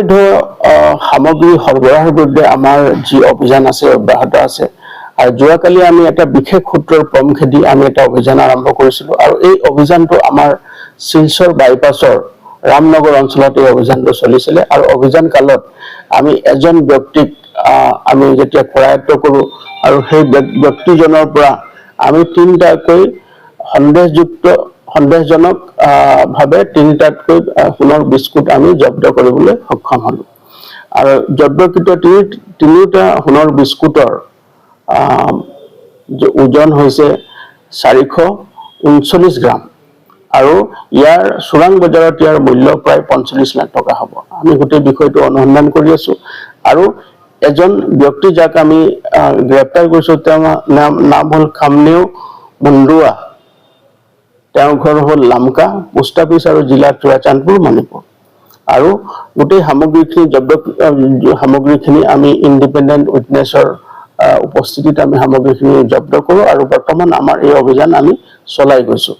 আহ, সামগ্ৰী সৰবৰাহৰ বিৰুদ্ধে আমাৰ যি অভিযান আছে অব্যাহত আছে। আৰু যোৱাকালি আমি এটা বিশেষ সূত্ৰৰ পম খেদি আমি এটা অভিযান আৰম্ভ কৰিছিলো। আৰু এই অভিযানটো আমাৰ শিলচৰ বাইপাছৰ ৰামনগৰ অঞ্চলত এই অভিযানটো চলিছিলে। আৰু অভিযান কালত আমি এজন ব্যক্তিক আমি যেতিয়া কৰায়ত্ব কৰো আৰু সেই ব্যক- ব্যক্তিজনৰ পৰা আমি তিনিটাকৈ সন্দেহযুক্ত সন্দেহজনক ভাৱে তিনিটাতকৈ সোণৰ বিস্কুট আমি জব্দ কৰিবলৈ সক্ষম হলো। আৰু জব্দকৃত তিনি তিনিওটা সোণৰ বিস্কুটৰ ওজন হৈছে চাৰিশ ঊনচল্লিছ গ্ৰাম। আৰু ইয়াৰ চোৰাং বজাৰত ইয়াৰ মূল্য প্ৰায় পঞ্চল্লিছ লাখ টকা হ'ব। আমি গোটেই বিষয়টো অনুসন্ধান কৰি আছো। আৰু এজন ব্যক্তি যাক আমি গ্ৰেপ্তাৰ কৰিছো, তেওঁৰ নাম নাম হ'ল খামনেও মুণ্ডুৱা। তেওঁৰ ঘৰ হ'ল লামকা পোষ্ট অফিচ আৰু জিলা চুৰাচান্দপুৰ মণিপুৰ। আৰু গোটেই সামগ্ৰীখিনি, জব্দ সামগ্ৰীখিনি আমি ইণ্ডিপেণ্ডেণ্ট উইটনেছৰ উপস্থিতিত আমি সামগ্ৰীখিনি জব্দ কৰোঁ আৰু বৰ্তমান আমাৰ এই অভিযান আমি চলাই গৈছোঁ।